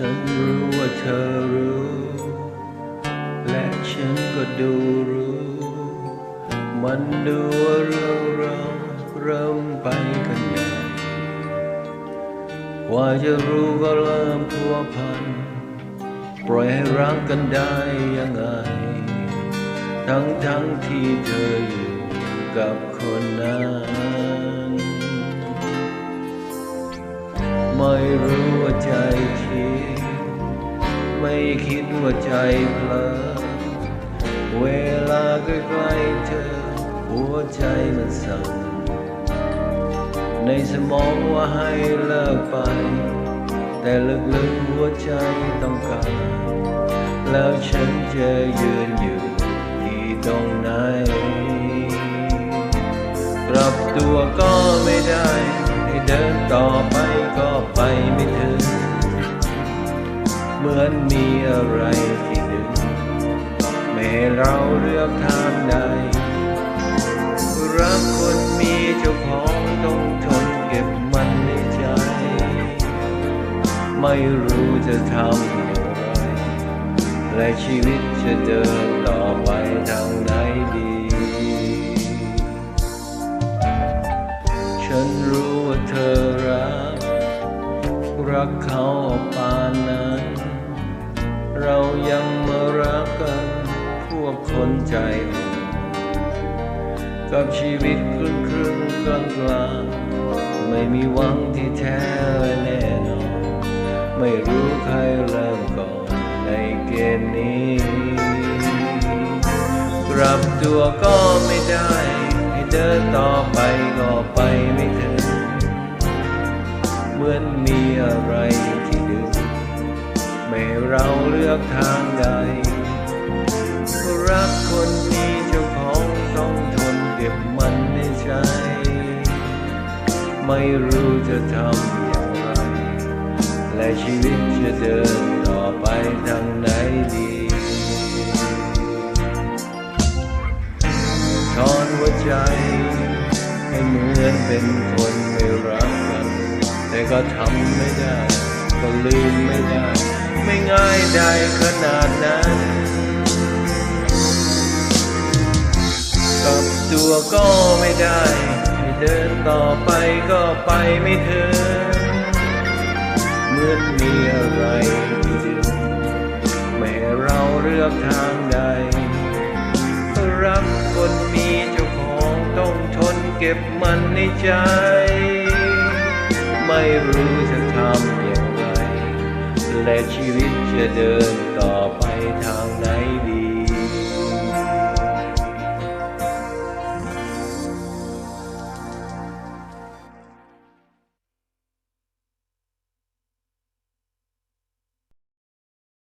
ฉันรู้ว่าเธอรู้ และฉันก็ดูรู้ มันดูว่าเรื่องเราเริ่มไปกันใหญ่กว่าจะรู้ก็เริ่มพัวพัน ปล่อยให้รักกันได้ยังไง ทั้งทั้งที่เธออยู่กับคนนั้น ไม่รู้ ว่าใจคิด ไม่คิดว่าใจเพลอเวลาใกล้ๆเธอ หัวใจมันสั่นในสมองว่าให้เลิกไป แต่ลึกๆหัวใจต้องการแล้วฉันจะยืนอยู่ที่ตรงไหนกลับตัวก็ไม่ได้ ให้เดินต่อไปก็ไปไม่ถึง เหมือนมีอะไรที่ดึงไม่ให้เราเลือกทางใด รักคนมีเจ้าของต้องทนเก็บมันในใจ ไม่รู้จะทำอย่างไร และชีวิตจะเดินต่อไปทางไหนดี ฉันรู้ว่าเธอรัก รักเขาปานนั้น เรายังมารักกันพวกคนใจอ่อนกับชีวิตครึ่งครึ่งกลางกลางไม่มีหวังที่แท้แน่นอน ไม่รู้ใครเริ่มก่อนในเกมนี้กลับตัวก็ไม่ได้ ให้เดินต่อไปก็ไปไม่ถึง เหมือนมีอะไรที่ ไม่เราเลือกทางใด รักคนมีเจ้าของต้องทนเก็บมันในใจ ไม่รู้จะทำอย่างไร และชีวิตจะเดินต่อไปทางไหนดีถอนหัวใจ ให้เหมือนเป็นคนไม่รักกัน แต่ก็ทำไม่ได้ ก็ลืมไม่ได้ ไม่ง่ายได้ขนาดนั้น กลับตัวก็ไม่ได้ให้เดินต่อไปก็ไปไม่ถึงเหมือนมีอะไรที่ดึงไม่ให้เราเลือกทางใด รักคนมีเจ้าของต้องทนเก็บมันในใจ ไม่รู้จะทำ และชีวิตจะเดินต่อไปทางไหนดี